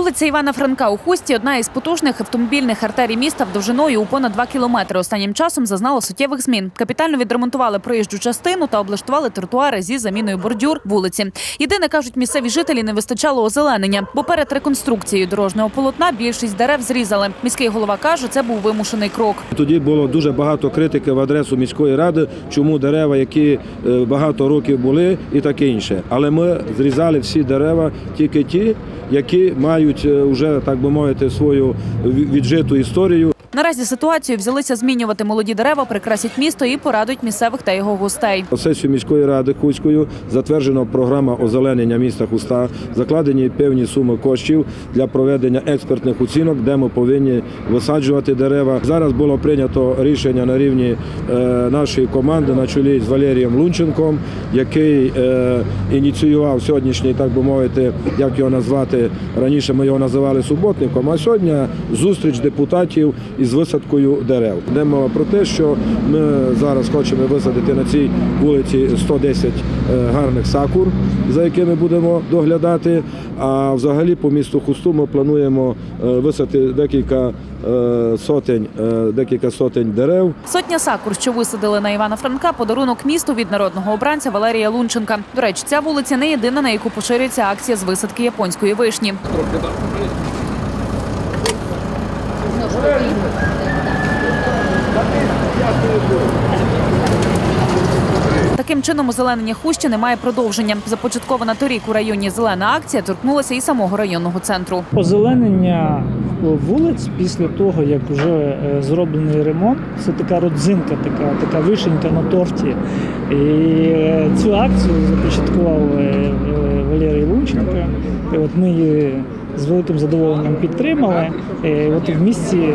Вулиця Івана Франка у Хусті одна із потужних автомобільних артерій міста довжиною у понад 2 кілометри. Останнім часом зазнала суттєвих змін. Капітально відремонтували проїжджу частину та облаштували тротуари зі заміною бордюр вулиці. Єдине, кажуть місцеві жителі, не вистачало озеленення, бо перед реконструкцією дорожнього полотна більшість дерев зрізали. Міський голова каже, це був вимушений крок. Тоді було дуже багато критики в адресу міської ради, чому дерева, які е, багато років були, і таке інше. Але ми зрізали всі дерева, тільки ті, які мають е, вже так би мовити свою віджиту історію. Наразі ситуацію взялися змінювати молоді дерева, прикрасять місто і порадують місцевих та його гостей. Сесію міської ради Хуською затверджена програма озеленення міста Хуста, закладені певні суми коштів для проведення експертних оцінок, де ми повинні висаджувати дерева. Зараз було прийнято рішення на рівні е, нашої команди на чолі з Валерієм Лунченком, який е, ініціював сьогоднішній, так би мовити, як його назвати раніше. Ми його називали суботником. А сьогодні зустріч депутатів із висадкою дерев. Йде мова про те, що ми зараз хочемо висадити на цій вулиці 110 е, гарних сакур, за якими будемо доглядати. А взагалі по місту Хусту ми плануємо е, висадити декілька е, сотень, декілька сотень дерев. Сотня сакур, що висадили на Івана Франка, подарунок місту від народного обранця Валерія Лунченка. До речі, ця вулиця не єдина, на яку поширюється акція з висадки японської вишні. Таким чином, озеленення Хущини має продовження. Започаткована торік у районі зелена акція торкнулася і самого районного центру. Озеленення вулиць після того, як вже е, зроблений ремонт, це така родзинка, така, така вишенька на торті. І е, цю акцію започаткував е, Валерій Лунченко. І от ми її з великим задоволенням підтримали. От в місті е,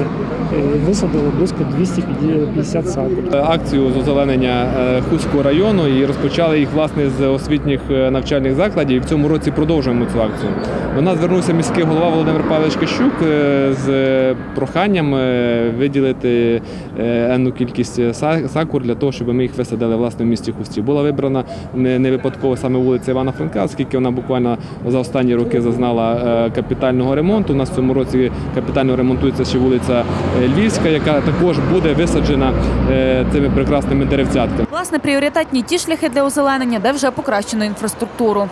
висадили близько 250 сакур. акцію з озеленення е, Хуського району і розпочали їх власне з освітніх е, навчальних закладів. І в цьому році продовжуємо цю акцію. До нас звернувся міський голова Володимир Павлович Кащук е, з проханням е, виділити е, енну кількість сакур для того, щоб ми їх висадили власне в місті Хусті. Була вибрана не випадково саме вулиця Івана Франка, оскільки вона буквально за останні роки зазнала е, капітального ремонту. У нас в цьому році капітально ремонтується ще вулиця е, Львівська, яка також буде висаджена е, цими прекрасними деревцятками. Власне, пріоритетні ті шляхи для озеленення, де вже покращено інфраструктуру.